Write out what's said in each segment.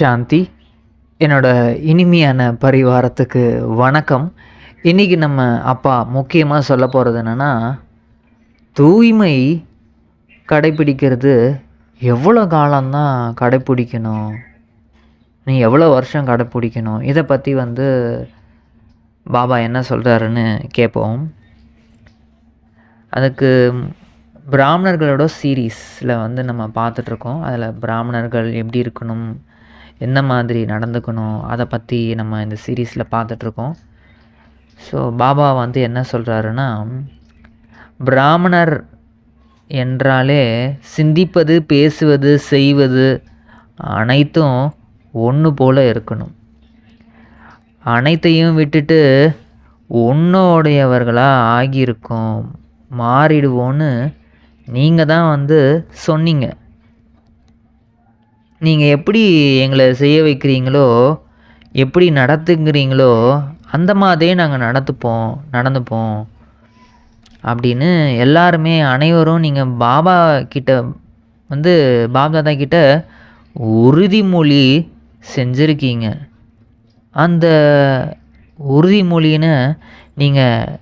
சாந்தி. என்னோட இனிமையான பரிவாரத்துக்கு வணக்கம். இன்றைக்கி நம்ம அப்பா முக்கியமாக சொல்ல போகிறது என்னென்னா தூய்மை கடைப்பிடிக்கிறது எவ்வளோ காலம்தான் கடைப்பிடிக்கணும் நீ எவ்வளோ வருஷம் கடைப்பிடிக்கணும் இதை பற்றி வந்து பாபா என்ன சொல்கிறாருன்னு கேட்போம் அதுக்கு பிராமணர்களோட சீரீஸில் வந்து நம்ம பார்த்துட்ருக்கோம் அதில் பிராமணர்கள் எப்படி இருக்கணும்? எந்த மாதிரி நடந்துக்கணும் அதை பற்றி நம்ம இந்த சீரீஸில் பார்த்துட்ருக்கோம் ஸோ பாபா வந்து என்ன சொல்கிறாருன்னா பிராமணர் என்றாலே சிந்திப்பது பேசுவது செய்வது அனைத்தும் ஒன்று போல் இருக்கணும். அனைத்தையும் விட்டுட்டு ஒன்றோடையவர்களாக ஆகியிருக்கோம். மாறிடுவோன்னு நீங்கள் தான் வந்து சொன்னீங்க. நீங்கள் எப்படி எங்களை செய்ய வைக்கிறீங்களோ எப்படி நடத்துங்கிறீங்களோ அந்த மாதிரியே நாங்கள் நடத்துப்போம் நடந்துப்போம். அப்படின்னு எல்லாருமே அனைவரும் நீங்கள் பாபா கிட்ட வந்து பாப்தாதா கிட்ட உறுதிமொழி செஞ்சுருக்கீங்க. அந்த உறுதிமொழின்னு நீங்கள்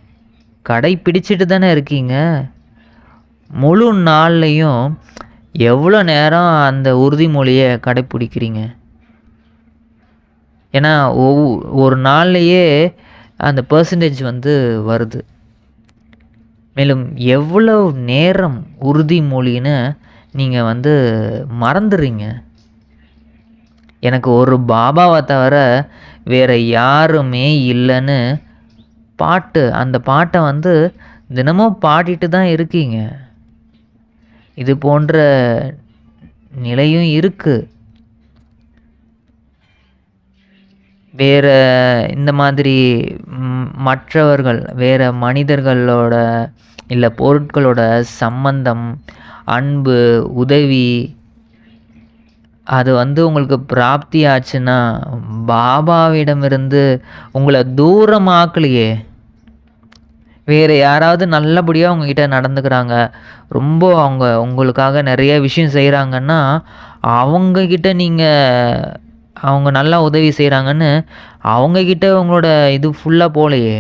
கடைப்பிடிச்சிட்டு தானே இருக்கீங்க. முழு நாள்லையும் எவ்வளோ நேரம் அந்த உறுதிமொழியை கடைப்பிடிக்கிறீங்க? ஏன்னா ஒவ் ஒரு நாள்லையே அந்த பர்சன்டேஜ் வந்து வருது. மேலும் எவ்வளோ நேரம் உறுதிமொழின்னு நீங்கள் வந்து மறந்துடுறீங்க எனக்கு ஒரு பாபாவை தவிர வேறு யாருமே இல்லைன்னு பாட்டு அந்த பாட்டை வந்து தினமும் பாடிட்டு தான் இருக்கீங்க. இது போன்ற நிலையும் இருக்குது வேறு இந்த மாதிரி மற்றவர்கள் வேறு மனிதர்களோட இல்லை பொருட்களோட சம்பந்தம் அன்பு உதவி அது வந்து உங்களுக்கு பிராப்தி ஆச்சுன்னா பாபாவிடமிருந்து உங்களை தூரமாக்கலையே. வேறு யாராவது நல்லபடியாக உங்ககிட்ட நடந்துக்கிறாங்க ரொம்ப அவங்க உங்களுக்காக நிறைய விஷயம் செய்கிறாங்கன்னா அவங்கக்கிட்ட நீங்கள் அவங்க நல்லா உதவி செய்கிறாங்கன்னு அவங்கக்கிட்ட உங்களோட இது ஃபுல்லாக போகலையே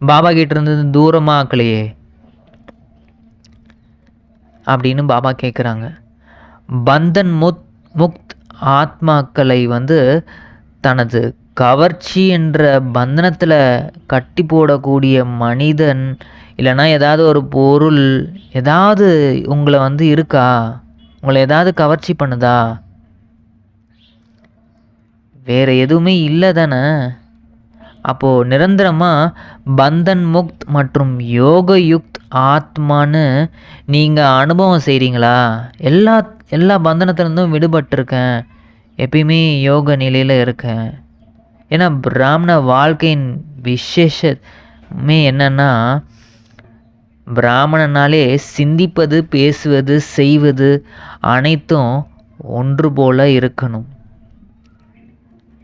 பாபா கிட்ட இருந்து தூரமாக ஆக்கலையே. அப்படின்னு பாபா கேட்குறாங்க பந்தன் முத் முக்த் ஆத்மாக்களை வந்து தனது கவர்ச்சி என்ற பந்தனத்தில் கட்டி போடக்கூடிய மனிதன் இல்லைன்னா ஏதாவது ஒரு பொருள் ஏதாவது உங்களை வந்து இருக்கா? உங்களை ஏதாவது கவர்ச்சி பண்ணுதா? வேறு எதுவுமே இல்லை தானே? அப்போது நிரந்தரமாக பந்தன் முக்த் மற்றும் யோக யுக்த் ஆத்மான்னு நீங்கள் அனுபவம் செய்கிறீங்களா எல்லா எல்லா பந்தனத்துலேருந்தும் விடுபட்டிருக்கேன். எப்பயுமே யோக நிலையில் இருக்கேன். ஏன்னா பிராமண வாழ்க்கையின் விசேஷமே என்னென்னா பிராமணனாலே சிந்திப்பது பேசுவது செய்வது அனைத்தும் ஒன்று போல இருக்கணும்.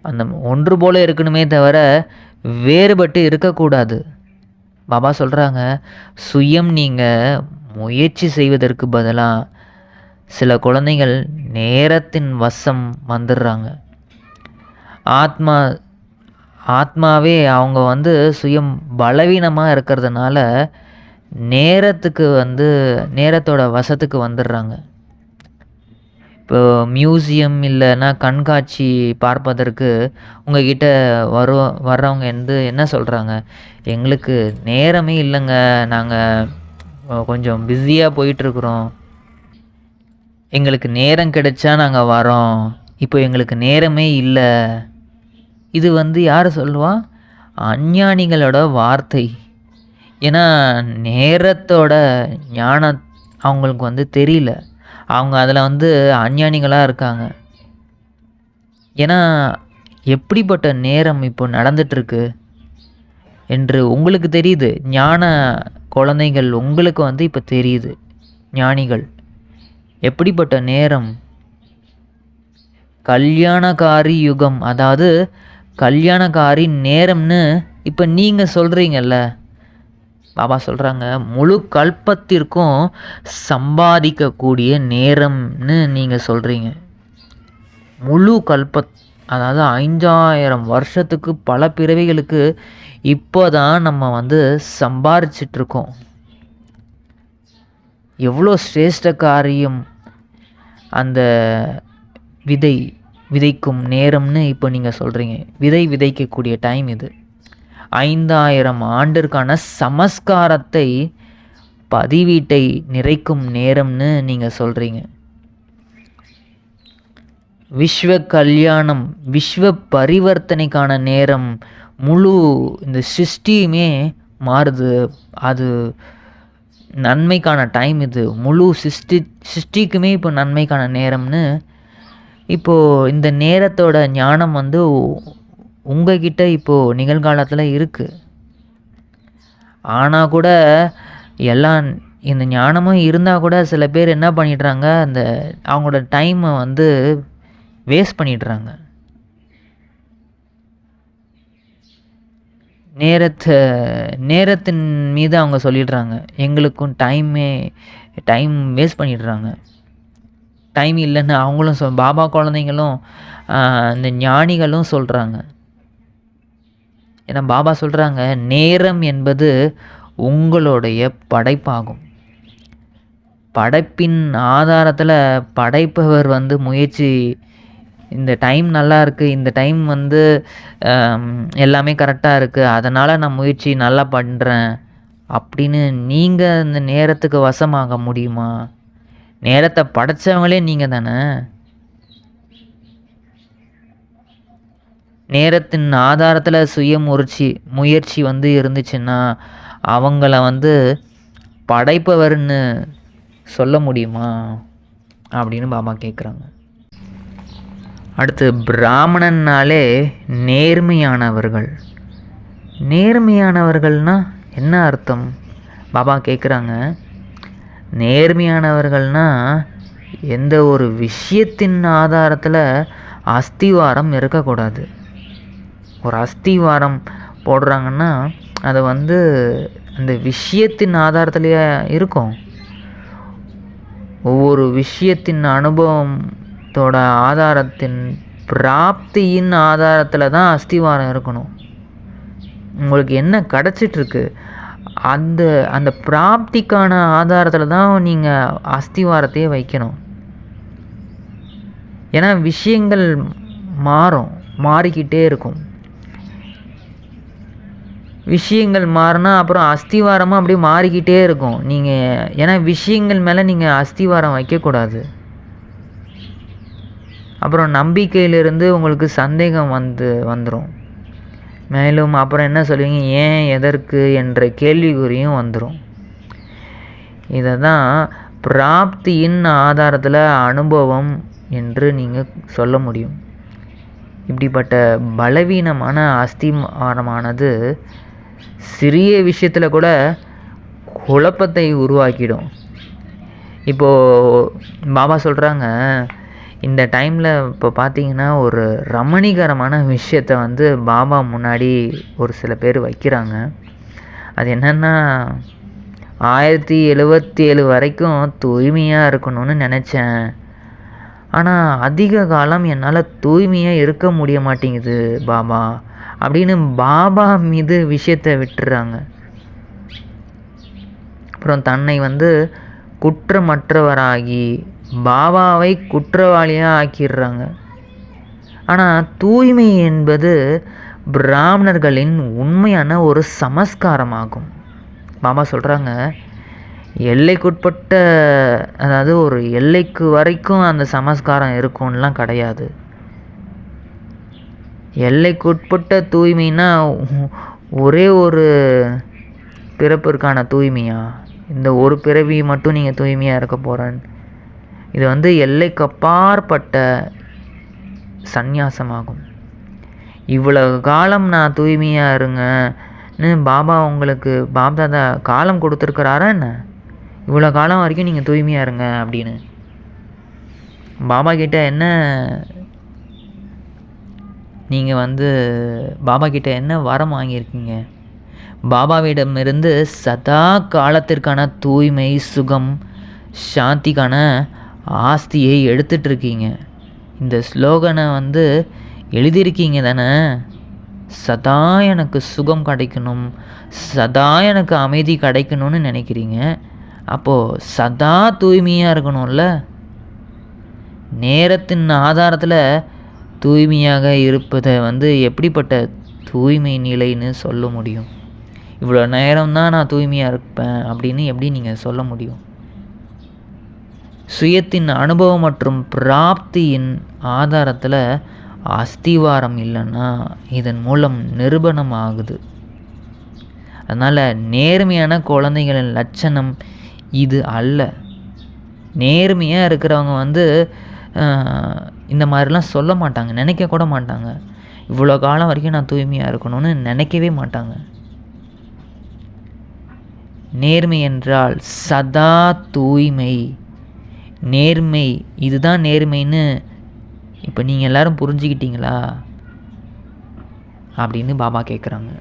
அந்த ஒன்று போல இருக்கணுமே தவிர வேறுபட்டு இருக்கக்கூடாது. பாபா சொல்கிறாங்க சுயம் நீங்கள் முயற்சி செய்வதற்கு பதிலாக சில குழந்தைகள் நேரத்தின் வசம் வந்துடுறாங்க. ஆத்மா ஆத்மாவே அவங்க வந்து சுயம் பலவீனமாக இருக்கிறதுனால நேரத்துக்கு வந்து நேரத்தோட வசத்துக்கு வந்துடுறாங்க. இப்போ மியூசியம் இல்லைன்னா கண்காட்சி பார்ப்பதற்கு உங்ககிட்ட வரு வர்றவங்க வந்து என்ன சொல்கிறாங்க எங்களுக்கு நேரமே இல்லைங்க நாங்கள் கொஞ்சம் பிஸியாக போயிட்டுருக்குறோம். எங்களுக்கு நேரம் கிடைச்சா நாங்கள் வரோம். இப்போ எங்களுக்கு நேரமே இல்லை. இது வந்து யார் சொல்லுவா? அஞ்ஞானிகளோட வார்த்தை. ஏன்னா நேரத்தோட ஞானம் அவங்களுக்கு வந்து தெரியல. அவங்க அதில் வந்து அஞ்ஞானிகளாக இருக்காங்க. ஏன்னா எப்படிப்பட்ட நேரம் இப்போ நடந்துட்டுருக்கு என்று உங்களுக்கு தெரியுது. ஞான குழந்தைகள் உங்களுக்கு வந்து இப்போ தெரியுது. ஞானிகள். எப்படிப்பட்ட நேரம்? கல்யாணகாரி யுகம் அதாவது கல்யாணக்காரி நேரம்னு இப்போ நீங்கள் சொல்கிறீங்கல்ல பாபா சொல்கிறாங்க முழு கல்பத்திற்கும் சம்பாதிக்கக்கூடிய நேரம்னு நீங்கள் சொல்கிறீங்க முழு கல்பத் அதாவது ஐந்தாயிரம் வருஷத்துக்கு பல பிறவிகளுக்கு இப்போ தான் நம்ம வந்து சம்பாரிச்சிட்ருக்கோம். எவ்வளோ சிரேஷ்ட காரியம் அந்த விதை விதைக்கும் நேரம்னு இப்போ நீங்கள் சொல்கிறீங்க விதை விதைக்கக்கூடிய டைம் இது. ஐந்தாயிரம் ஆண்டிற்கான சமஸ்காரத்தை பதிவீட்டை நிறைக்கும் நேரம்னு நீங்கள் சொல்கிறீங்க விஸ்வ கல்யாணம் விஸ்வ பரிவர்த்தனைக்கான நேரம் முழு இந்த சிஸ்டியுமே மாறுது. அது நன்மைக்கான டைம் இது. முழு சிஸ்டி சிஸ்டிக்குமே இப்போ நன்மைக்கான நேரம்னு இப்போது இந்த நேரத்தோட ஞானம் வந்து உங்ககிட்ட இப்போது நிகழ்காலத்தில் இருக்குது ஆனால் கூட எல்லாம் இந்த ஞானமும் இருந்தால் கூட சில பேர் என்ன பண்ணிடுறாங்க அந்த அவங்களோட டைமை வந்து வேஸ்ட் பண்ணிடுறாங்க. நேரத்தை நேரத்தின் மீது அவங்க சொல்லிடுறாங்க. எங்களுக்கும் டைமே டைம் வேஸ்ட் பண்ணிடுறாங்க. டைம் இல்லைன்னு அவங்களும் சொல் பாபா குழந்தைங்களும் இந்த ஞானிகளும் சொல்கிறாங்க ஏன்னா பாபா சொல்கிறாங்க நேரம் என்பது உங்களுடைய படைப்பாகும். படைப்பின் ஆதாரத்தில் படைப்பவர் வந்து முயற்சி இந்த டைம் நல்லா இருக்குது இந்த டைம் வந்து எல்லாமே கரெக்டாக இருக்குது அதனால் நான் முயற்சி நல்லா பண்ணுறேன் அப்படின்னு நீங்கள் இந்த நேரத்துக்கு வசமாக முடியுமா? நேரத்தை படைச்சவங்களே நீங்கள் தானே நேரத்தின் ஆதாரத்தில் சுய முயற்சி முயற்சி வந்து இருந்துச்சுன்னா அவங்கள வந்து படைப்பவர்னு சொல்ல முடியுமா? அப்படின்னு பாபா கேட்குறாங்க அடுத்து பிராமணன்னாலே நேர்மையானவர்கள். நேர்மையானவர்கள்னால் என்ன அர்த்தம்? பாபா கேட்குறாங்க நேர்மையானவர்கள்னால் எந்த ஒரு விஷயத்தின் ஆதாரத்தில் அஸ்திவாரம் இருக்கக்கூடாது. ஒரு அஸ்திவாரம் போடுறாங்கன்னா அது வந்து அந்த விஷயத்தின் ஆதாரத்துலேயே இருக்கும். ஒவ்வொரு விஷயத்தின் அனுபவத்தோட ஆதாரத்தின் பிராப்தியின் ஆதாரத்தில் தான் அஸ்திவாரம் இருக்கணும். உங்களுக்கு என்ன கிடச்சிட்ருக்கு? அந்த அந்த பிராப்திக்கான ஆதாரத்தில் தான் நீங்கள் அஸ்திவாரத்தையே வைக்கணும். ஏன்னா விஷயங்கள் மாறும் மாறிக்கிட்டே இருக்கும். விஷயங்கள் மாறினா அப்புறம் அஸ்திவாரமும் அப்படியே மாறிக்கிட்டே இருக்கும். நீங்கள் ஏன்னா விஷயங்கள் மேலே நீங்கள் அஸ்திவாரம் வைக்கக்கூடாது. அப்புறம் நம்பிக்கையிலிருந்து உங்களுக்கு சந்தேகம் வந்து வந்துடும் மேலும் அப்புறம் என்ன சொல்லுவீங்க? ஏன் எதற்கு? என்ற கேள்விக்குறியும் வந்துடும் இதை தான் பிராப்தியின் ஆதாரத்தில் அனுபவம் என்று நீங்கள் சொல்ல முடியும். இப்படிப்பட்ட பலவீனமான அஸ்திமானமானது சிறிய விஷயத்தில் கூட குழப்பத்தை உருவாக்கிடும். இப்போது பாபா சொல்கிறாங்க இந்த டைமில் இப்போ பார்த்தீங்கன்னா ஒரு ரமணிகரமான விஷயத்த வந்து பாபா முன்னாடி ஒரு சில பேர் வைக்கிறாங்க. அது என்னென்னா ஆயிரத்தி எழுபத்தி ஏழு வரைக்கும் தூய்மையாக இருக்கணும்னு நினச்சேன். ஆனால் அதிக காலம் என்னால் தூய்மையாக இருக்க முடிய மாட்டேங்குது பாபா அப்படின்னு பாபா மீது விஷயத்தை விட்டுறாங்க. அப்புறம் தன்னை வந்து குற்றமற்றவராகி பாபாவை குற்றவாளியாக ஆக்கிடுறாங்க. ஆனால் தூய்மை என்பது பிராமணர்களின் உண்மையான ஒரு சமஸ்காரமாகும். பாபா சொல்கிறாங்க எல்லைக்குட்பட்ட அதாவது ஒரு எல்லைக்கு வரைக்கும் அந்த சமஸ்காரம் இருக்கும்லாம் கிடையாது. எல்லைக்குட்பட்ட தூய்மைனா ஒரே ஒரு பிறப்பிற்கான தூய்மையா? இந்த ஒரு பிறவி மட்டும் நீங்கள் தூய்மையாக இருக்க போகிறேன் இது வந்து எல்லைக்கு அப்பாற்பட்ட சந்நியாசமாகும். இவ்வளவு காலம் நான் தூய்மையாக இருங்கன்னு பாபா உங்களுக்கு பாப்தாதா காலம் கொடுத்துருக்குறாரா என்ன? இவ்வளோ காலம் வரைக்கும் நீங்கள் தூய்மையாக இருங்க அப்படின்னு. பாபா கிட்ட என்ன நீங்கள் வந்து பாபா கிட்ட என்ன வரம் வாங்கியிருக்கீங்க? பாபாவிடமிருந்து சதா காலத்திற்கான தூய்மை சுகம் சாந்திக்கான ஆஸ்தியை எடுத்துட்ருக்கீங்க இந்த ஸ்லோகனை வந்து எழுதியிருக்கீங்க தானே? சதா எனக்கு சுகம் கிடைக்கணும். சதா எனக்கு அமைதி கிடைக்கணும்னு நினைக்கிறீங்க. அப்போது சதா தூய்மையாக இருக்கணும்ல? நேரத்தின் ஆதாரத்தில் தூய்மையாக இருப்பதை வந்து எப்படிப்பட்ட தூய்மை நிலைன்னு சொல்ல முடியும்? இவ்வளோ நேரம் தான் நான் தூய்மையாக இருப்பேன் அப்படின்னு எப்படி நீங்கள் சொல்ல முடியும்? சுயத்தின் அனுபவம் மற்றும் பிராப்தியின் ஆதாரத்தில் அஸ்திவாரம் இல்லைன்னா இதன் மூலம் நிரூபணம் ஆகுது. அதனால் நேர்மையான குழந்தைகளின் லட்சணம் இது அல்ல. நேர்மையாக இருக்கிறவங்க வந்து இந்த மாதிரிலாம் சொல்ல மாட்டாங்க நினைக்க கூட மாட்டாங்க. இவ்வளோ காலம் வரைக்கும் நான் தூய்மையாக இருக்கணும்னு நினைக்கவே மாட்டாங்க. நேர்மை என்றால் சதா தூய்மை. நேர்மை இதுதான் நேர்மைன்னு இப்போ நீங்கள் எல்லாரும் புரிஞ்சுக்கிட்டீங்களா? அப்படின்னு பாபா கேட்குறாங்க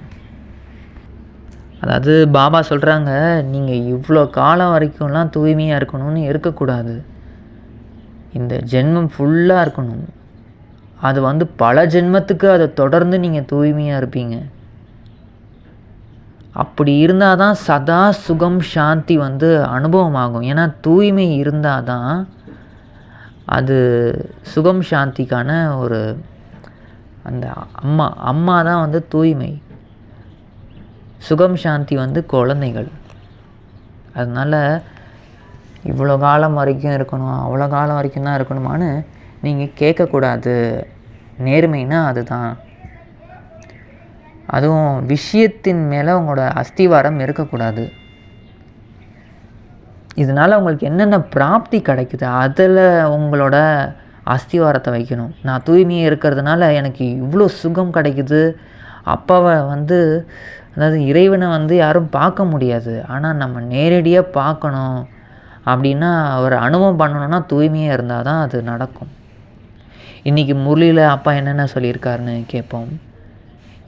அதாவது பாபா சொல்கிறாங்க நீங்கள் இவ்வளோ காலம் வரைக்கும்லாம் தூய்மையாக இருக்கணும்னு இருக்கக்கூடாது. இந்த ஜென்மம் ஃபுல்லாக இருக்கணும். அது வந்து பல ஜென்மத்துக்கு அதை தொடர்ந்து நீங்கள் தூய்மையாக இருப்பீங்க. அப்படி இருந்தால் தான் சதா சுகம் சாந்தி வந்து அனுபவமாகும். ஏன்னா தூய்மை இருந்தால் தான் அது சுகம் சாந்திக்கான ஒரு அந்த அம்மா அம்மா தான் வந்து தூய்மை. சுகம் சாந்தி வந்து குழந்தைகள். அதனால் இவ்வளோ காலம் வரைக்கும் இருக்கணும் அவ்வளோ காலம் வரைக்கும் தான் இருக்கணுமான்னு நீங்கள் கேட்கக்கூடாது. நேர்மைன்னா அதுதான். அதுவும் விஷயத்தின் மேலே உங்களோட அஸ்திவாரம் இருக்கக்கூடாது. இதனால் உங்களுக்கு என்னென்ன பிராப்தி கிடைக்குது அதில் உங்களோட அஸ்திவாரத்தை வைக்கணும். நான் தூய்மையாக இருக்கிறதுனால எனக்கு இவ்வளோ சுகம் கிடைக்குது. அப்பாவை வந்து அதாவது இறைவனை வந்து யாரும் பார்க்க முடியாது. ஆனால் நம்ம நேரடியாக பார்க்கணும் அப்படின்னா அவர் அனுபவம் பண்ணணும்னா தூய்மையாக இருந்தால் தான் அது நடக்கும். இன்றைக்கி முரளியில் அப்பா என்னென்ன சொல்லியிருக்காருன்னு கேட்போம்.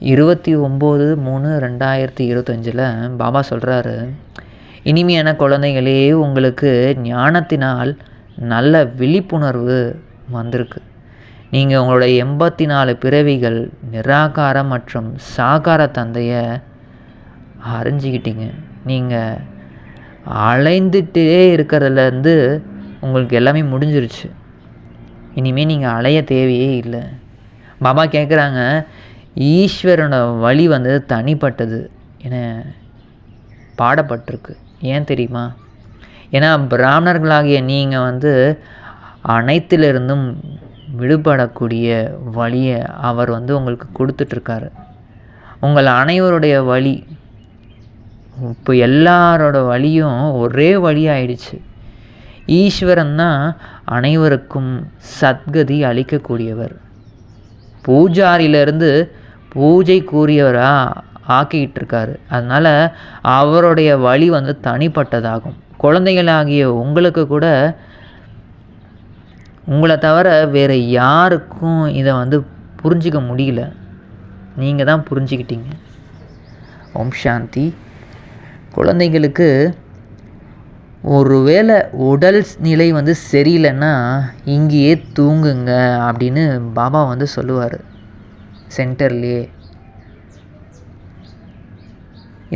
இருபத்தி ஒம்பது மூணு ரெண்டாயிரத்தி இருபத்தஞ்சில் பாபா சொல்கிறாரு இனிமையான குழந்தைகளே உங்களுக்கு ஞானத்தினால் நல்ல விழிப்புணர்வு வந்திருக்கு. நீங்கள் உங்களோட எண்பத்தி நாலு பிறவிகள் நிராகார மற்றும் சாகார தந்தையை அறிஞ்சிக்கிட்டீங்க. நீங்கள் அலைந்துட்டே இருக்கிறதுலேருந்து உங்களுக்கு எல்லாமே முடிஞ்சிருச்சு. இனிமேல் நீங்கள் அலைய தேவையே இல்லை. பாபா கேட்குறாங்க ஈஸ்வரனோட வழி வந்து தனிப்பட்டது என பாடப்பட்டிருக்கு. ஏன் தெரியுமா? ஏன்னா பிராமணர்களாகிய நீங்கள் வந்து அனைத்திலிருந்தும் விடுபடக்கூடிய வழியை அவர் வந்து உங்களுக்கு கொடுத்துட்ருக்காரு. உங்கள் அனைவருடைய வழி இப்போ எல்லாரோட வழியும் ஒரே வழி ஆயிடுச்சு ஈஸ்வரன் தான் அனைவருக்கும் சத்கதி அளிக்கக்கூடியவர். பூஜாரியிலேருந்து பூஜை கூறியவராக ஆக்கிக்கிட்டு இருக்காரு அதனால் அவருடைய வழி வந்து தனிப்பட்டதாகும். குழந்தைகளாகிய உங்களுக்கு கூட உங்களை தவிர வேறு யாருக்கும் இதை வந்து புரிஞ்சிக்க முடியல. நீங்கள் தான் புரிஞ்சுக்கிட்டீங்க. ஓம் சாந்தி. குழந்தைங்களுக்கு ஒருவேளை உடல் நிலை வந்து சரியில்லைன்னா இங்கேயே தூங்குங்க அப்படின்னு பாபா வந்து சொல்லுவார். சென்டர்லேயே.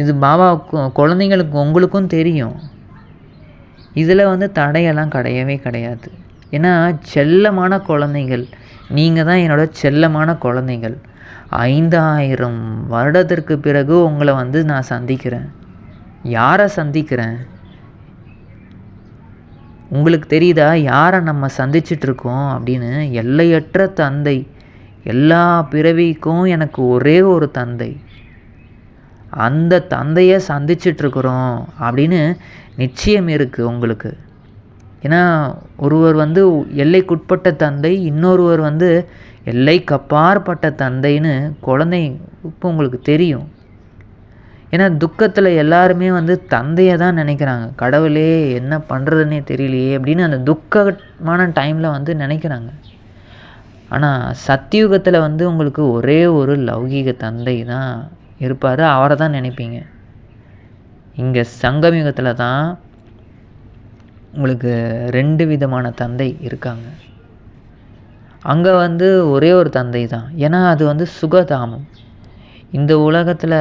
இது பாபாவுக்கும் குழந்தைங்களுக்கு உங்களுக்கும் தெரியும். இதில் வந்து தடையெல்லாம் கிடையவே கிடையாது. ஏன்னா செல்லமான குழந்தைகள் நீங்கள் தான் என்னோட செல்லமான குழந்தைகள். ஐந்தாயிரம் வருடத்திற்கு பிறகு உங்களை வந்து நான் சந்திக்கிறேன். யாரை சந்திக்கிறேன்? உங்களுக்கு தெரியுதா? யாரை நம்ம சந்திச்சிட்ருக்கோம் அப்படின்னு? எல்லையற்ற தந்தை. எல்லா பிறவிக்கும் எனக்கு ஒரே ஒரு தந்தை. அந்த தந்தையை சந்திச்சிட்ருக்குறோம் அப்படின்னு நிச்சயம் இருக்குது உங்களுக்கு. ஏன்னா ஒருவர் வந்து எல்லைக்குட்பட்ட தந்தை இன்னொருவர் வந்து எல்லைக்கப்பாற்பட்ட தந்தைன்னு குழந்தை இப்போ உங்களுக்கு தெரியும். ஏன்னா துக்கத்தில் எல்லாருமே வந்து தந்தையை தான் நினைக்கிறாங்க. கடவுளே என்ன பண்ணுறதுன்னே தெரியலையே அப்படின்னு அந்த துக்கமான டைமில் வந்து நினைக்கிறாங்க. ஆனால் சத்தியுகத்தில் வந்து உங்களுக்கு ஒரே ஒரு லௌகீக தந்தை தான் இருப்பார். அவரை தான் நினைப்பீங்க. இங்கே சங்கமயுகத்தில் தான் உங்களுக்கு ரெண்டு விதமான தந்தை இருக்காங்க. அங்கே வந்து ஒரே ஒரு தந்தை தான். ஏன்னா அது வந்து சுகதாமம். இந்த உலகத்தில்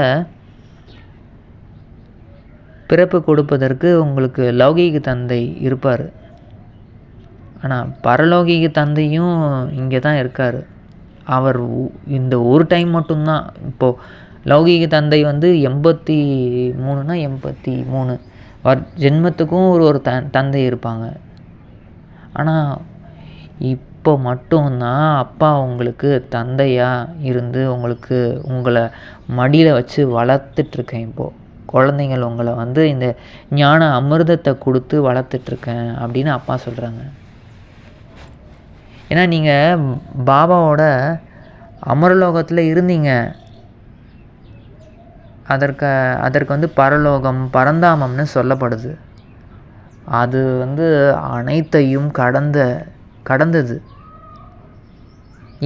பிறப்பு கொடுப்பதற்கு உங்களுக்கு லௌகீக தந்தை இருப்பார். ஆனால் பரலோகிக தந்தையும் இங்கே தான் இருக்கார். அவர் உ- இந்த ஒரு டைம் மட்டும்தான். இப்போது லௌகீக தந்தை வந்து எண்பத்தி மூணுனா எண்பத்தி மூணு. வர் ஜென்மத்துக்கும் ஒரு ஒரு த தந்தை இருப்பாங்க. ஆனால் இப்போ மட்டும்தான் அப்பா உங்களுக்கு தந்தையாக இருந்து உங்களுக்கு உங்களை மடியில் வச்சு வளர்த்துட்ருக்கேன் இப்போது குழந்தைங்கள் உங்களை வந்து இந்த ஞான அமிர்தத்தை கொடுத்து வளர்த்துட்ருக்கேன் அப்படின்னு அப்பா சொல்கிறாங்க ஏன்னா நீங்கள் பாபாவோட அமரலோகத்தில் இருந்தீங்க. அதற்கு அதற்கு வந்து பரலோகம் பரந்தாமம்னு சொல்லப்படுது. அது வந்து அனைத்தையும் கடந்த கடந்தது.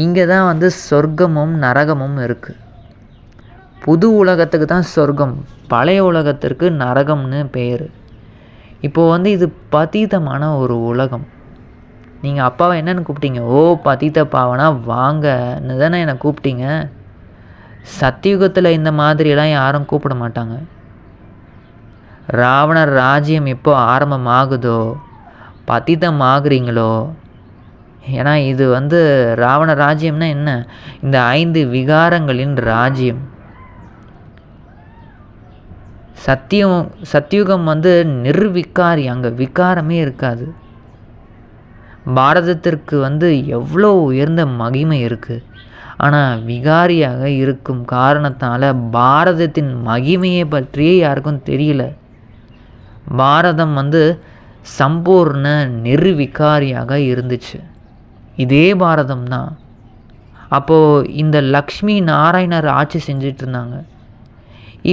இங்கே தான் வந்து சொர்க்கமும் நரகமும் இருக்குது புது உலகத்துக்கு தான் சொர்க்கம் பழைய உலகத்திற்கு நரகம்னு பெயர் இப்போது வந்து இது பதீதமான ஒரு உலகம். நீங்கள் அப்பாவை என்னென்னு கூப்பிட்டீங்க? ஓ பதீத பாவனா? வாங்கன்னு தானே என்னை கூப்பிட்டீங்க. சத்தியுகத்தில் இந்த மாதிரியெல்லாம் யாரும் கூப்பிட மாட்டாங்க. ராவணர் ராஜ்யம் எப்போ ஆரம்பமாகுதோ பத்திதம் ஆகுறீங்களோ ஏன்னா இது வந்து ராவண ராஜ்யம்னா என்ன? இந்த ஐந்து விகாரங்களின் ராஜ்யம். சத்தியம் சத்தியுகம் வந்து நிர்விகாரி அங்கே விகாரமே இருக்காது. பாரதத்திற்கு வந்து எவ்வளோ உயர்ந்த மகிமை இருக்குது ஆனால் விகாரியாக இருக்கும் காரணத்தால் பாரதத்தின் மகிமையை பற்றியே யாருக்கும் தெரியல. பாரதம் வந்து சம்பூர்ண நிர்விகாரியாக இருந்துச்சு. இதே பாரதம் தான் அப்போது இந்த லக்ஷ்மி நாராயணர் ஆட்சி செஞ்சிட்டு இருந்தாங்க.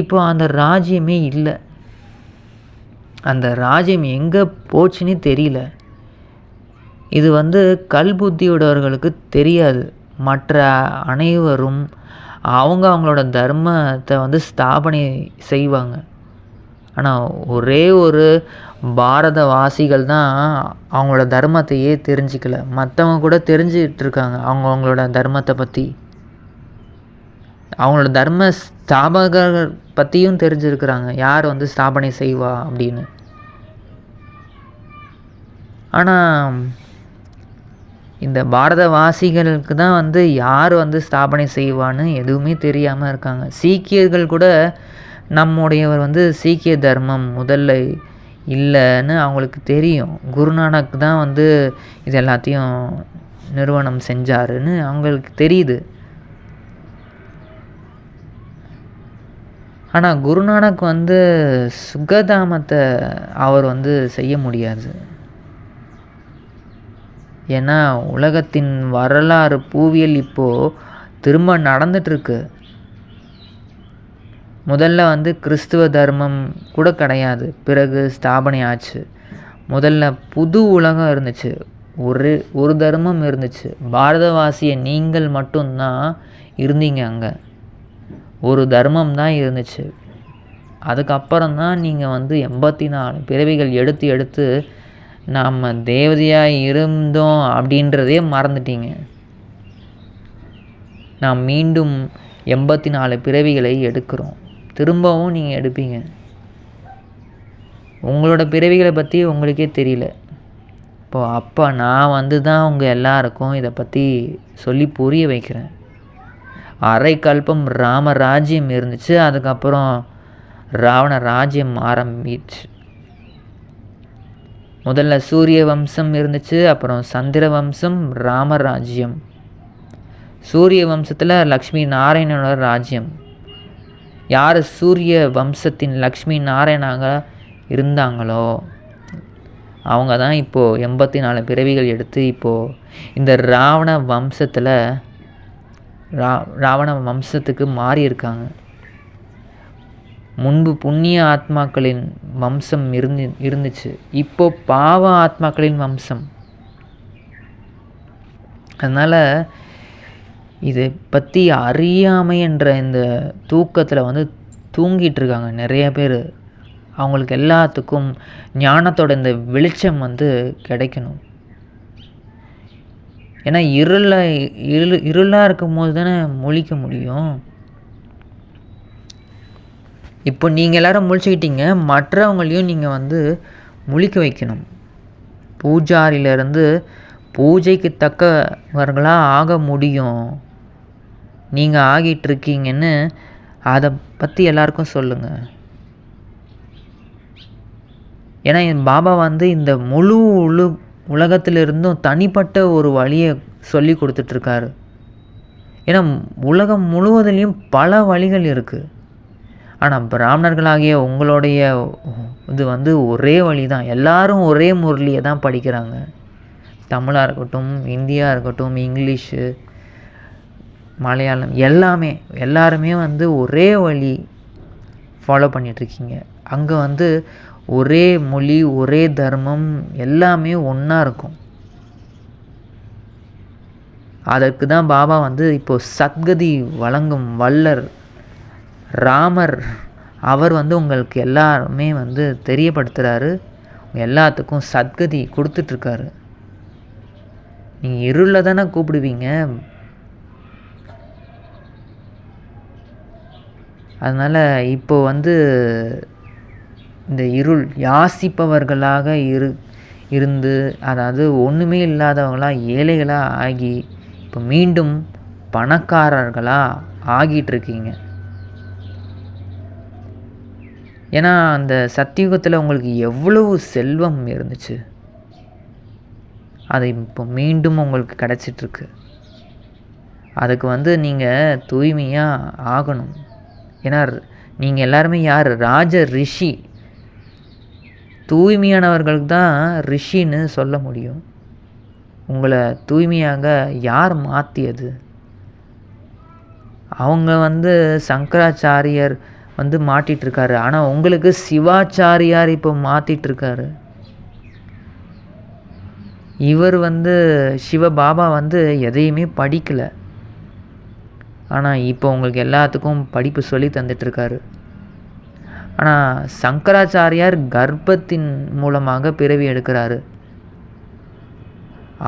இப்போ அந்த ராஜ்யமே இல்லை. அந்த ராஜ்யம் எங்கே போச்சுன்னு தெரியல. இது வந்து கல் புத்தியுடையவர்களுக்கு தெரியாது. மற்ற அனைவரும் அவங்க அவங்களோட தர்மத்தை வந்து ஸ்தாபனை செய்வாங்க. ஆனால் ஒரே ஒரு பாரதவாசிகள் தான் அவங்களோட தர்மத்தையே தெரிஞ்சிக்கல. மற்றவங்க கூட தெரிஞ்சுக்கிட்டு இருக்காங்க அவங்க அவங்களோட தர்மத்தை பற்றி அவங்களோட தர்ம ஸ்தாபகர்கள் பற்றியும் தெரிஞ்சிருக்கிறாங்க. யார் வந்து ஸ்தாபனை செய்வா அப்படின்னு. ஆனால் இந்த பாரதவாசிகளுக்கு தான் வந்து யார் வந்து ஸ்தாபனை செய்வான்னு எதுவுமே தெரியாமல் இருக்காங்க. சீக்கியர்கள் கூட நம்முடையவர் வந்து சீக்கிய தர்மம் முதல்ல இல்லைன்னு அவங்களுக்கு தெரியும். குருநானக் தான் வந்து இது எல்லாத்தையும் நிறுவனம் செஞ்சாருன்னு அவங்களுக்கு தெரியுது. ஆனால் குருநானக் வந்து சுகதாமத்தை அவர் வந்து செய்ய முடியாது. ஏன்னா உலகத்தின் வரலாறு பூவியல் இப்போது திரும்ப நடந்துட்டுருக்கு. முதல்ல வந்து கிறிஸ்துவ தர்மம் கூட கிடையாது. பிறகு ஸ்தாபனை ஆச்சு. முதல்ல புது உலகம் இருந்துச்சு. ஒரு ஒரு தர்மம் இருந்துச்சு. பாரதவாசிய நீங்கள் மட்டும்தான் இருந்தீங்க அங்கே. ஒரு தர்மம் தான் இருந்துச்சு. அதுக்கப்புறம் தான் நீங்கள் வந்து எண்பத்தி நாலு பிறவிகள் எடுத்து எடுத்து நாம் தேவதையாக இருந்தோம் அப்படின்றதே மறந்துட்டீங்க. நாம் மீண்டும் எண்பத்தி நாலு பிறவிகளை எடுக்கிறோம். திரும்பவும் நீங்கள் எடுப்பீங்க. உங்களோட பிறவிகளை பற்றி உங்களுக்கே தெரியல. இப்போது அப்போ நான் வந்து தான் உங்கள் எல்லாருக்கும் இதை பற்றி சொல்லி புரிய வைக்கிறேன். அரை கல்பம் ராம ராஜ்யம் இருந்துச்சு. அதுக்கப்புறம் ராவண ராஜ்யம் ஆரம்பிச்சு. முதல்ல சூரிய வம்சம் இருந்துச்சு அப்புறம் சந்திர வம்சம் ராமராஜ்யம். சூரிய வம்சத்தில் லக்ஷ்மி நாராயணனோட ராஜ்யம். யார் சூரிய வம்சத்தின் லக்ஷ்மி நாராயணாக இருந்தாங்களோ அவங்க தான் இப்போது எண்பத்தி நாலு பிறவிகள் எடுத்து இப்போது இந்த ராவண வம்சத்தில் ரா ராவண வம்சத்துக்கு மாறி இருக்காங்க முன்பு புண்ணிய ஆத்மாக்களின் வம்சம் இருந்து இருந்துச்சு. இப்போ பாவ ஆத்மாக்களின் வம்சம். அதனால் இதை பற்றி அறியாமை என்ற இந்த தூக்கத்தில் வந்து தூங்கிட்டு இருக்காங்க நிறைய பேர். அவங்களுக்கு எல்லாத்துக்கும் ஞானத்தோட இந்த வெளிச்சம் வந்து கிடைக்கணும். ஏன்னா இருளாக இருள் இருளாக இருக்கும் போது தானே முழிக்க முடியும். இப்போ நீங்கள் எல்லோரும் முழிச்சுக்கிட்டீங்க மற்றவங்களையும் நீங்கள் வந்து முழிக்க வைக்கணும். பூஜாரியிலேருந்து பூஜைக்கு தக்கவர்களாக ஆக முடியும். நீங்கள் ஆகிட்டுருக்கீங்கன்னு அதை பற்றி எல்லாருக்கும் சொல்லுங்கள் ஏன்னா என் பாபா வந்து இந்த முழு உலு உலகத்திலிருந்தும் தனிப்பட்ட ஒரு வழியை சொல்லி கொடுத்துட்ருக்காரு. ஏன்னா உலகம் முழுவதுலேயும் பல வழிகள் இருக்குது ஆனால் பிராமணர்களாகிய உங்களுடைய இது வந்து ஒரே வழி தான் எல்லாரும் ஒரே முரளியை தான் படிக்கிறாங்க. தமிழாக இருக்கட்டும் இந்தியா இருக்கட்டும் இங்கிலீஷு மலையாளம் எல்லாமே எல்லாருமே வந்து ஒரே வழி ஃபாலோ பண்ணிகிட்ருக்கீங்க அங்கே வந்து ஒரே மொழி ஒரே தர்மம் எல்லாமே ஒன்றா இருக்கும். அதற்கு தான் பாபா வந்து இப்போது சத்கதி வழங்கும் வல்லர் ராமர் அவர் வந்து உங்களுக்கு எல்லாருமே வந்து தெரியப்படுத்துகிறாரு எல்லாத்துக்கும் சத்கதி கொடுத்துட்ருக்காரு. நீங்கள் இருளில் தானே கூப்பிடுவீங்க. அதனால் இப்போ வந்து இந்த இருள் யாசிப்பவர்களாக இரு இருந்து அதாவது ஒன்றுமே இல்லாதவங்களாக ஏழைகளாக ஆகி இப்போ மீண்டும் பணக்காரர்களாக ஆகிட்டுருக்கீங்க. ஏன்னா அந்த சத்தியுகத்தில் உங்களுக்கு எவ்வளவு செல்வம் இருந்துச்சு. அது இப்போ மீண்டும் உங்களுக்கு கிடச்சிட்ருக்கு அதுக்கு வந்து நீங்கள் தூய்மையாக ஆகணும். ஏன்னா நீங்கள் எல்லாருமே யார்? ராஜ ரிஷி. தூய்மையானவர்களுக்கு தான் ரிஷின்னு சொல்ல முடியும். உங்களை தூய்மையாக யார் மாற்றியது அவங்க வந்து சங்கராச்சாரியர் வந்து மாட்டிகிட்ருக்காரு ஆனால் உங்களுக்கு சிவாச்சாரியார் இப்போ மாற்றிட்டுருக்காரு இவர் வந்து சிவபாபா வந்து எதையுமே படிக்கலை. ஆனால் இப்போ உங்களுக்கு எல்லாத்துக்கும் படிப்பு சொல்லி தந்துட்டுருக்காரு. ஆனால் சங்கராச்சாரியார் கர்ப்பத்தின் மூலமாக பிறவி எடுக்கிறாரு.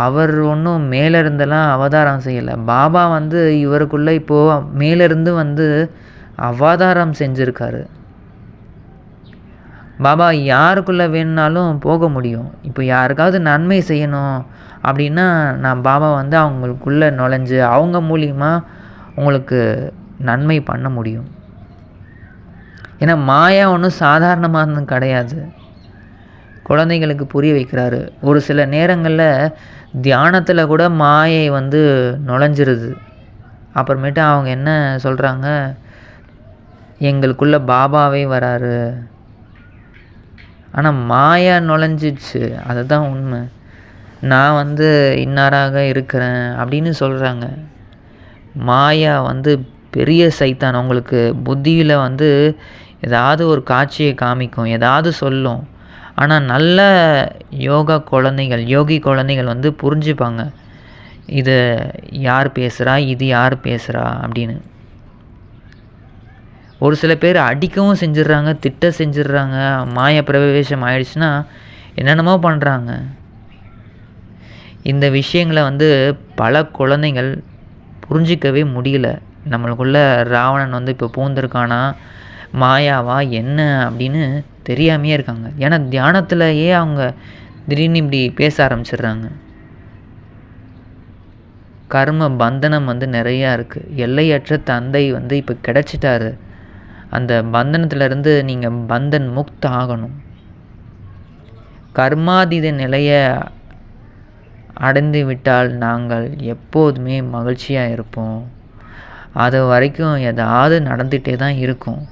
அவர் ஒன்றும் மேலேருந்தெல்லாம் அவதாரம் செய்யலை. பாபா வந்து இவருக்குள்ளே இப்போது மேலேருந்து வந்து அவதாரம் செஞ்சுருக்காரு. பாபா யாருக்குள்ளே வேணுனாலும் போக முடியும். இப்போ யாருக்காவது நன்மை செய்யணும் அப்படின்னா நான் பாபா வந்து அவங்களுக்குள்ளே நுழைஞ்சு அவங்க மூலியமாக உங்களுக்கு நன்மை பண்ண முடியும். ஏன்னா மாயா ஒன்றும் சாதாரணமானது கிடையாது. குழந்தைங்களுக்கு புரிய வைக்கிறாரு. ஒரு சில நேரங்களில் தியானத்தில் கூட மாயை வந்து நுழைஞ்சிருது. அப்புறமேட்டு அவங்க என்ன சொல்கிறாங்க எங்களுக்குள்ள பாபாவே வராரு. ஆனால் மாயா நுழைஞ்சிச்சு. அதுதான் உண்மை. நான் வந்து இன்னாராக இருக்கிறேன் அப்படின்னு சொல்கிறாங்க மாயா வந்து பெரிய சைத்தான். உங்களுக்கு புத்தியில் வந்து ஏதாவது ஒரு காட்சியை காமிக்கும் ஏதாவது சொல்லும். ஆனால் நல்ல யோகா குழந்தைகள் யோகி குழந்தைகள் வந்து புரிஞ்சுப்பாங்க. இதை யார் பேசுகிறா இது யார் பேசுகிறா அப்படின்னு. ஒரு சில பேர் அடிக்கவும் செஞ்சிடுறாங்க திட்ட செஞ்சிடுறாங்க மாய பிரவேசம் ஆயிடுச்சுன்னா என்னென்னமோ பண்ணுறாங்க இந்த விஷயங்களை வந்து பல குழந்தைகள் புரிஞ்சிக்கவே முடியல. நம்மளுக்குள்ள ராவணன் வந்து இப்போ பூந்திருக்கானா மாயாவா என்ன அப்படின்னு தெரியாமையே இருக்காங்க. ஏன்னா தியானத்திலேயே அவங்க திடீர்னு இப்படி பேச ஆரம்பிச்சிடுறாங்க. கர்ம பந்தனம் வந்து நிறையா இருக்குது எல்லையற்ற தந்தை வந்து இப்போ கிடச்சிட்டாரு. அந்த பந்தனத்திலிருந்து நீங்கள் பந்தன் முக்த ஆகணும். கர்மாதீத நிலையை அடைந்து விட்டால் நாங்கள் எப்போதுமே மகிழ்ச்சியாக இருப்போம். அது வரைக்கும் ஏதாவது நடந்துகிட்டே தான் இருக்கும்.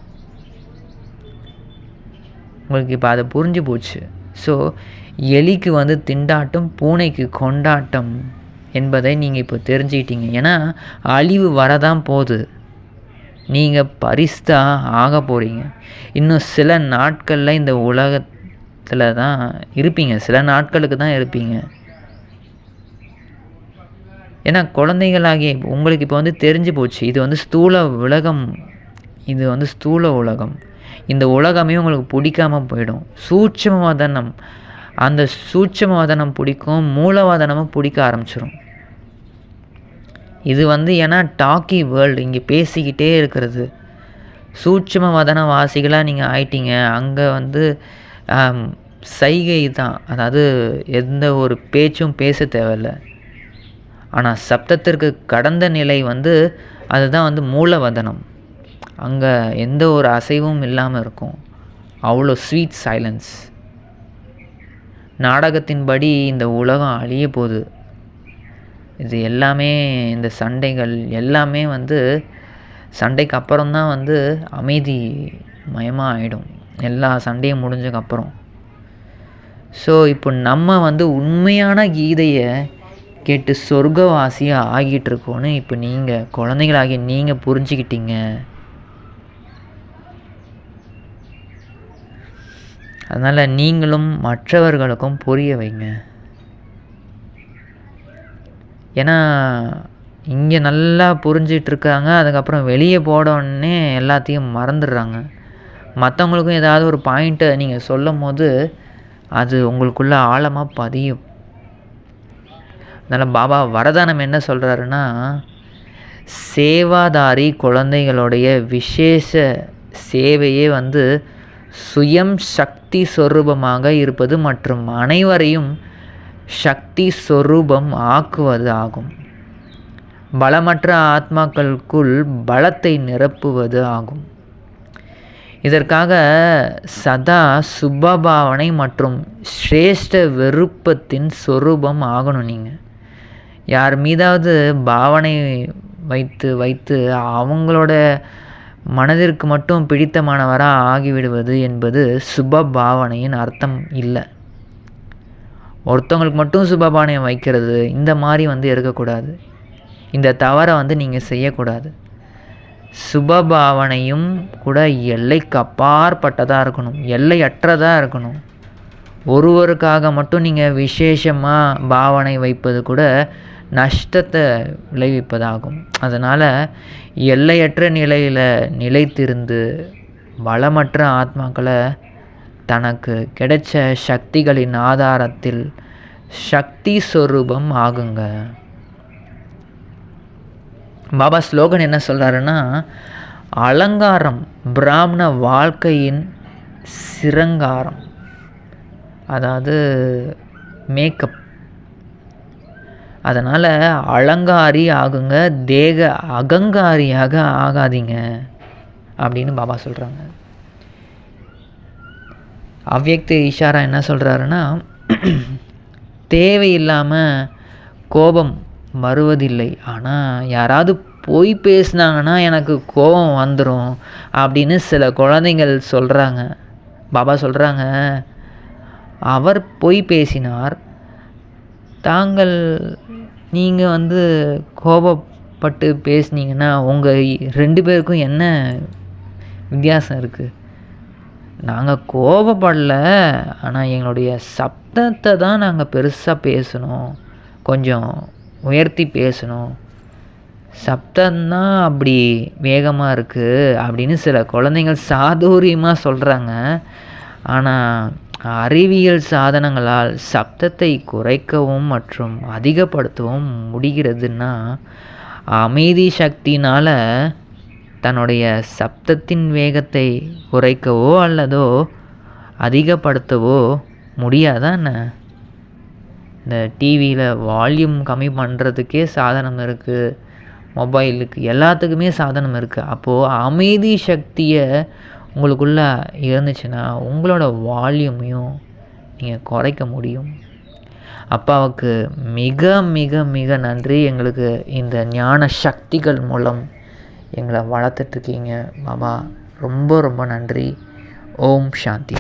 உங்களுக்கு இப்போ அதை புரிஞ்சு போச்சு. ஸோ எலிக்கு வந்து திண்டாட்டம் பூனைக்கு கொண்டாட்டம் என்பதை நீங்கள் இப்போ தெரிஞ்சுக்கிட்டீங்க. ஏன்னா அழிவு வரதான் போகுது. நீங்கள் பரிஸ்தா ஆக போகிறீங்க இன்னும் சில நாட்களில் இந்த உலகத்தில் தான் இருப்பீங்க. சில நாட்களுக்கு தான் இருப்பீங்க. ஏன்னா குழந்தைகளாகிய உங்களுக்கு இப்போ வந்து தெரிஞ்சு போச்சு. இது வந்து ஸ்தூல உலகம். இது வந்து ஸ்தூல உலகம். இந்த உலகமே உங்களுக்கு பிடிக்காம போயிடும். சூட்சமவாதனம். அந்த சூட்சமவாதனம் பிடிக்கும் மூலவாதனமும் பிடிக்க ஆரம்பிச்சிடும் இது வந்து ஏன்னா டாக்கி வேர்ல்டு இங்கே பேசிக்கிட்டே இருக்கிறது. சூட்சமவதன வாசிகளாக நீங்கள் ஆயிட்டீங்க. அங்கே வந்து சைகை தான். அதாவது எந்த ஒரு பேச்சும் பேச தேவையில்ல. ஆனால் சப்தத்திற்கு கடந்த நிலை வந்து அதுதான் வந்து மூலவதனம். அங்கே எந்த ஒரு அசைவும் இல்லாமல் இருக்கும். அவ்வளோ ஸ்வீட் சைலன்ஸ் நாடகத்தின்படி இந்த உலகம் அழிய போகுது. இது எல்லாமே இந்த சண்டைகள் எல்லாமே வந்து சண்டைக்கு அப்புறம்தான் வந்து அமைதி மயமாக ஆகிடும் எல்லா சண்டையும் முடிஞ்சதுக்கப்புறம் ஸோ இப்போ நம்ம வந்து உண்மையான கீதையை கேட்டு சொர்க்கவாசியாக ஆகிட்டு இருக்கோன்னு இப்போ நீங்கள் குழந்தைகளாகி நீங்கள் புரிஞ்சுக்கிட்டீங்க. அதனால் நீங்களும் மற்றவர்களுக்கும் புரிய வைங்க. ஏன்னா இங்கே நல்லா புரிஞ்சிட்ருக்காங்க அதுக்கப்புறம் வெளியே போடோன்னே எல்லாத்தையும் மறந்துடுறாங்க. மற்றவங்களுக்கும் ஏதாவது ஒரு பாயிண்ட்டை நீங்கள் சொல்லும் போது அது உங்களுக்குள்ளே ஆழமாக பதியும். அதனால் பாபா வரதானம் என்ன சொல்கிறாருன்னா சேவாதாரி குழந்தைகளுடைய விசேஷ சேவையே வந்து சுயம் சக்தி சொரூபமாக இருப்பது மற்றும் அனைவரையும் சக்தி சொரூபம் ஆக்குவது ஆகும் பலமற்ற ஆத்மாக்களுக்குள் பலத்தை நிரப்புவது ஆகும். இதற்காக சதா சுபபாவனை மற்றும் சிரேஷ்ட விருப்பத்தின் சொரூபம் ஆகணும் நீங்கள் யார் மீதாவது பாவனை வைத்து வைத்து அவங்களோட மனதிற்கு மட்டும் பிடித்தமானவராக ஆகிவிடுவது என்பது சுப பாவனையின் அர்த்தம் இல்லை. ஒருத்தவங்களுக்கு மட்டும் சுபபாவனை வைக்கிறது இந்த மாதிரி வந்து இருக்கக்கூடாது. இந்த தவறை வந்து நீங்கள் செய்யக்கூடாது. சுபபாவனையும் கூட எல்லைக்கு அப்பாற்பட்டதாக இருக்கணும் எல்லையற்றதாக இருக்கணும். ஒருவருக்காக மட்டும் நீங்கள் விசேஷமாக பாவனை வைப்பது கூட நஷ்டத்தை விளைவிப்பதாகும். அதனால் எல்லையற்ற நிலையில் நிலைத்திருந்து வளமற்ற ஆத்மாக்களை தனக்கு கிடைச்ச சக்திகளின் ஆதாரத்தில் சக்தி சொரூபம் ஆகுங்க. பாபா ஸ்லோகன் என்ன சொல்கிறாருன்னா அலங்காரம் பிராமண வாழ்க்கையின் சிரங்காரம். அதாவது மேக்கப் அதனால் அலங்காரி ஆகுங்க தேக அகங்காரியாக ஆகாதீங்க அப்படின்னு பாபா சொல்கிறாங்க அவ்வக்த இஷாரா என்ன சொல்கிறாருன்னா தேவையில்லாமல் கோபம் வருவதில்லை. ஆனால் யாராவது பொய் பேசினாங்கன்னா எனக்கு கோபம் வந்துடும் அப்படின்னு சில குழந்தைங்கள் சொல்கிறாங்க பாபா சொல்கிறாங்க அவர் பொய் பேசினார் தாங்கள் நீங்கள் வந்து கோபப்பட்டு பேசுனீங்கன்னா உங்கள் ரெண்டு பேருக்கும் என்ன வித்தியாசம் இருக்குது நாங்கள் கோபப்படல ஆனால் எங்களுடைய சப்தத்தை தான் நாங்கள் பெருசாக பேசணும். கொஞ்சம் உயர்த்தி பேசணும். சப்தம்தான் அப்படி வேகமாக இருக்குது அப்படின்னு சில குழந்தைங்கள் சாதுரியமாக சொல்கிறாங்க ஆனால் அறிவியல் சாதனங்களால் சப்தத்தை குறைக்கவும் மற்றும் அதிகப்படுத்தவும் முடிகிறதுன்னா அமைதி சக்தினால் தன்னுடைய சப்தத்தின் வேகத்தை குறைக்கவோ அல்லதோ அதிகப்படுத்தவோ முடியாதான் இந்த டிவியில் வால்யூம் கம்மி பண்ணுறதுக்கே சாதனம் இருக்குது மொபைலுக்கு எல்லாத்துக்குமே சாதனம் இருக்குது அப்போது அமைதி சக்தியை உங்களுக்குள்ளே இருந்துச்சுன்னா உங்களோட வால்யூமையும் நீங்கள் குறைக்க முடியும். அப்பாவுக்கு மிக மிக மிக நன்றி. எங்களுக்கு இந்த ஞான சக்திகள் மூலம் எங்களை வளர்த்துட்ருக்கீங்க பாபா ரொம்ப ரொம்ப நன்றி. ஓம் சாந்தி.